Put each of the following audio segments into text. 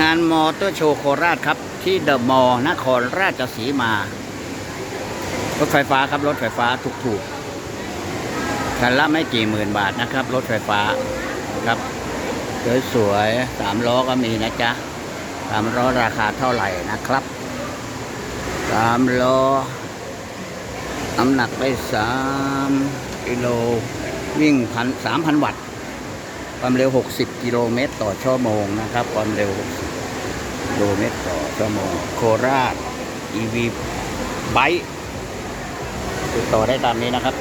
งานมอเตอร์โชว์โคราชครับ ที่เดอะมอลล์นครราชสีมา รถไฟฟ้าครับ รถไฟฟ้าถูกๆคันละไม่กี่หมื่นบาทนะครับ รถไฟฟ้าครับสวยๆสามล้อก็มีนะจ๊ะสามล้อราคาเท่าไหร่นะครับสามล้อน้ำหนักไปสามกิโลวิ่งพันสามพันวัตต์ ความเร็ว 60 กิโลเมตรต่อชั่วโมงนะครับ ความเร็ว 60 กิโลเมตรต่อชั่วโมง โคราช EV ไบค์ติดต่อได้ตามนี้นะครับ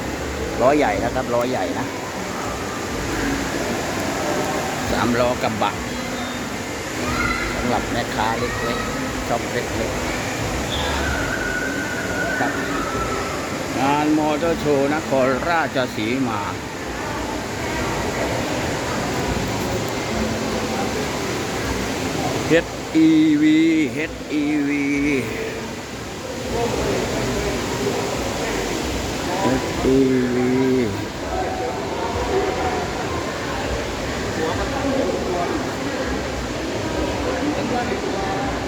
ล้อใหญ่นะครับล้อใหญ่นะสามล้อกระบะสำหรับแม่ค้าเล็กๆชอบเล็กๆครับงานมอเตอร์โชว์นครราชสีมา HEV HEV HEV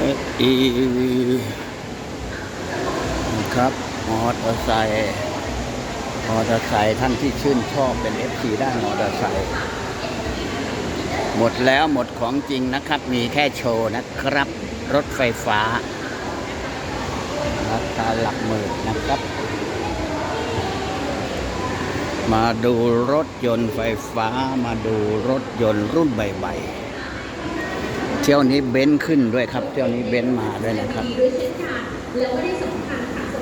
อ HEV ครับมอเตอร์ไซค์มอเตอร์ไซค์ท่านที่ชื่นชอบเป็น FC ด้านมอเตอร์ไซค์ หมดแล้วหมดของจริงนะครับ มีแค่โชว์นะครับ รถไฟฟ้าราคาหลักหมื่นนะครับ มาดูรถยนต์ไฟฟ้า มาดูรถยนต์รุ่นใหม่ๆเที่ยวนี้เบนซ์ขึ้นด้วยครับ เที่ยวนี้เบนซ์มาด้วยนะครับ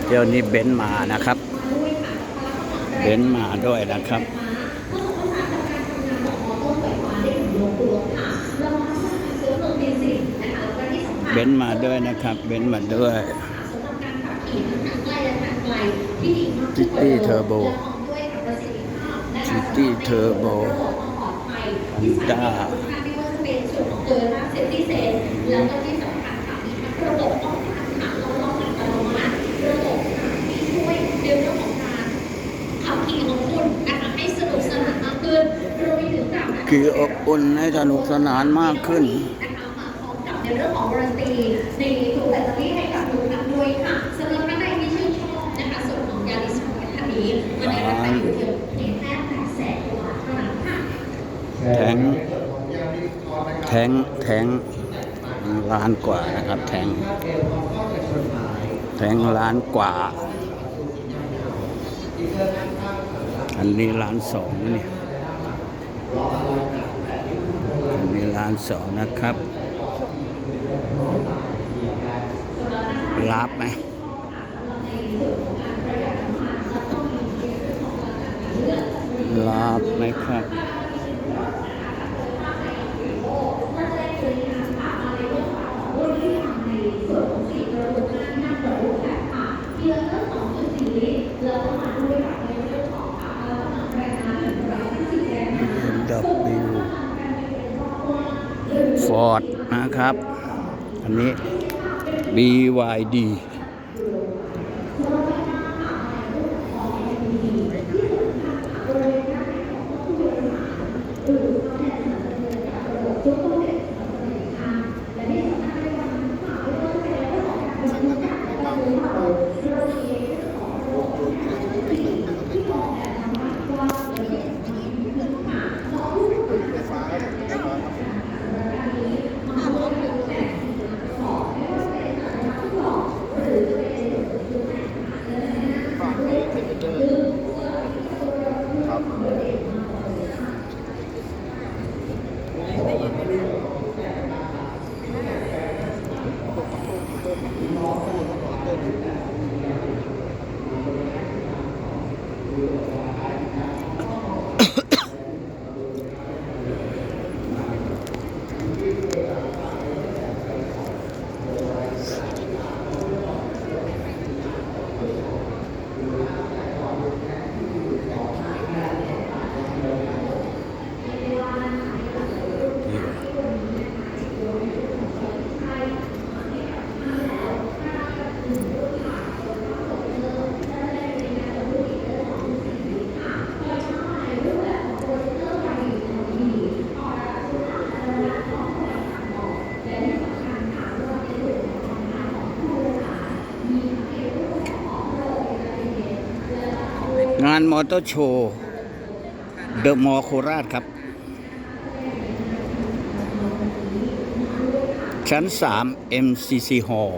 เที่ยวนี้เบนซ์มานะครับ เบนซ์มาด้วยนะครับ เบนซ์มาด้วยนะครับ เบนซ์มาด้วยจิตตี้เทอร์โบจิตตี้เทอร์โบฮันด้าคืออบอุ่นให้สนุกสนานมากขึ้นใน เรื่องของวารันตีในตัวแบตเตอรี่ให้กับทุกท่านด้วยค่ะสำหรับท่านใดที่ชื่นชอบนะคะส่วนของยาริสของท่านนี้วันนี้ราคาอยู่เพียงแค่แปดแสนกว่าบาทเท่านั้นค่ะแทงแทงแทงล้านกว่านะครับ แทงแทงล้านกว่า อันนี้ล้านสองนะเนี่ยอันนี้ล้านสองนะครับ รับไหมรับไหมครับดับบิว ฟอร์ดนะครับ อันนี้ BYD น งานมอเตอร์โชว์เดอะมอโคราชครับ ชั้น 3 MCC Hall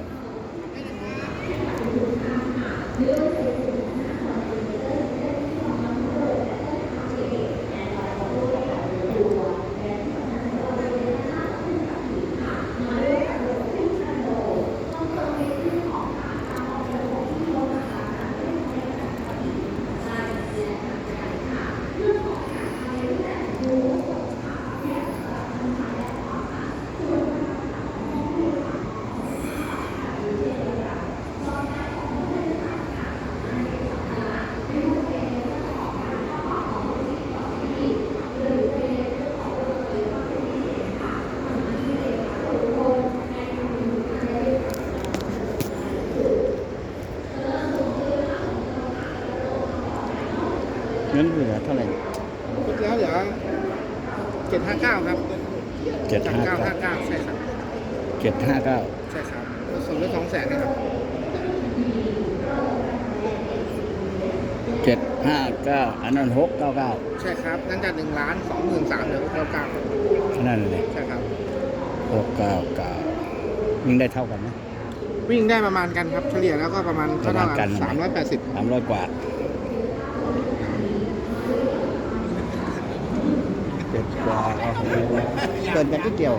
เงินเหลือเท่าไหร่ลดแล้วเหลือเจ็ดห้าเก้าครับเจ็ดจากห้าเก้าเก้าห้าเก้าใช่ครับเจ็ดห้าเก้าใช่ครับส่วนลดสองแสนนะครับเจ็ดห้าเก้าอันนั้นหกเก้าเก้าใช่ครับนั่นจากหนึ่งล้านสองหมื่นสามเหลือเก้าเก้าแค่นั้นเลยใช่ครับหกเก้าเก้าวิ่งได้เท่ากันไหมวิ่งได้ประมาณกันครับเฉลี่ยแล้วก็ประมาณประมาณกันสามร้อยแปดสิบสามร้อยกว่า เจ็ดกว่าโอ้โหเกินกันนิดเดียว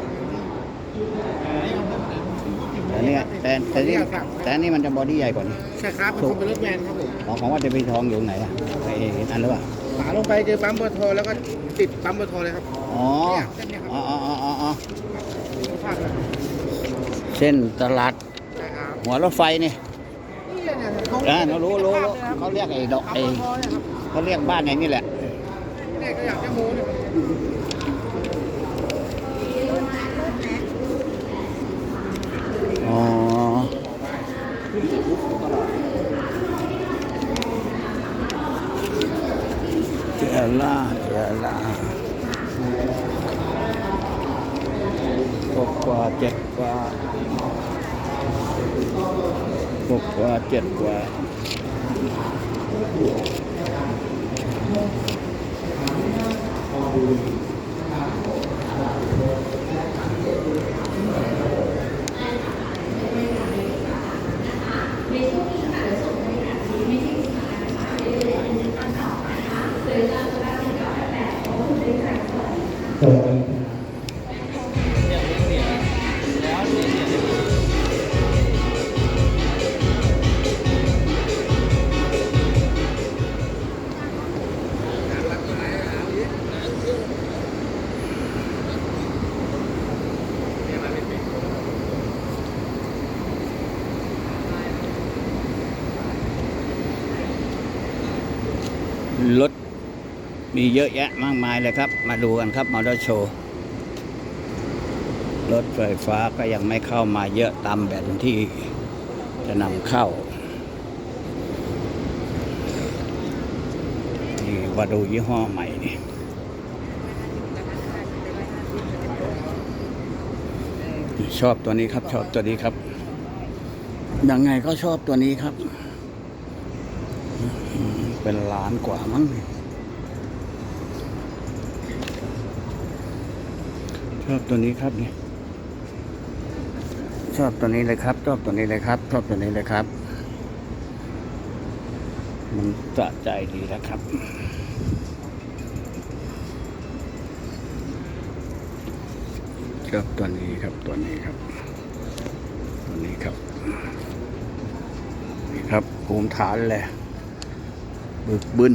แต่เนี่ยแต่แต่นี่แต่อันนี่มันจะบอดี้ใหญ่กว่านี้ใช่ครับเป็นคนเป็นรถแวนครับผมของของว่าจะไปทองอยู่ไหนอะไอ้อันหรือเปล่าฝาลงไปเจอปั๊มปตทแล้วก็ติดปั๊มปตทเลยครับอ๋ออ๋ออ๋ออ๋ออ๋อภาพเลยเส้นตลาดใช่ครับหัวรถไฟนี่นี่เนี่ยตรงอ่าเรารู้รู้รู้เขาเรียกไอ้ดอกปั๊มไอ้ปตทเนี่ยครับเขาเรียกบ้านไงนี่แหละเนี่ยก็อยากจะโม้เนี่ย อ๋อเจล่าเจล่าหกกว่าเจ็ดกว่าหกกว่าเจ็ดกว่า รถมีเยอะแยะมากมายเลยครับ มาดูกันครับมอเตอร์โชว์รถไฟฟ้าก็ยังไม่เข้ามาเยอะตามแผนที่จะนำเข้านี่มาดูยี่ห้อใหม่นี่ชอบตัวนี้ครับ ชอบตัวนี้ครับ ยังไงก็ชอบตัวนี้ครับ เป็นล้านกว่ามั้งชอบตัวนี้ครับเนี่ยชอบตัวนี้เลยครับ ชอบตัวนี้เลยครับ ชอบตัวนี้เลยครับ มันสะใจดีนะครับชอบตัวนี้ครับตัวนี้ครับ ตัวนี้ครับ นี่ครับภูมิฐานเลย บึกบึน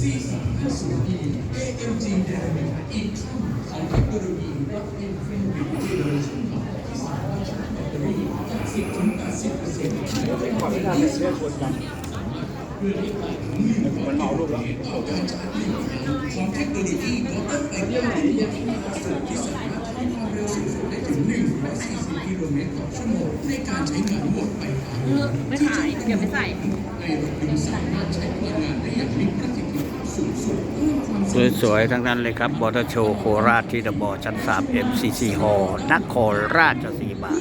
4050E AMG Dynamic อีกขั้นของเทคโนโลยี Rock Infinity Generation ที่สามารถชาร์จแบตเตอรี่จาก10ถึง80%ได้ในความที่เสียคนกันเพื่อให้ไปถึงหนึ่งมันเมาลูกแล้วต่อการชาร์จหนึ่งครั้งของเทคโนโลยีมอเตอร์ไฟฟ้าหรือยังล่าสุที่สามารถทำความเร็วสูงสุดได้ถึง 140 กิโลเมตรต่อชั่วโมงในการใช้งานหมดไปไม่ขายอย่ไม่ใส่ในรถยนต์สามารถใช้พลังงานได้อย่างมีประสิทธิ สวยๆ ทั้งนั้นเลยครับบอทโชโคราชที่ดบอชั้น 3 MCC ฮอลนครราชสีมา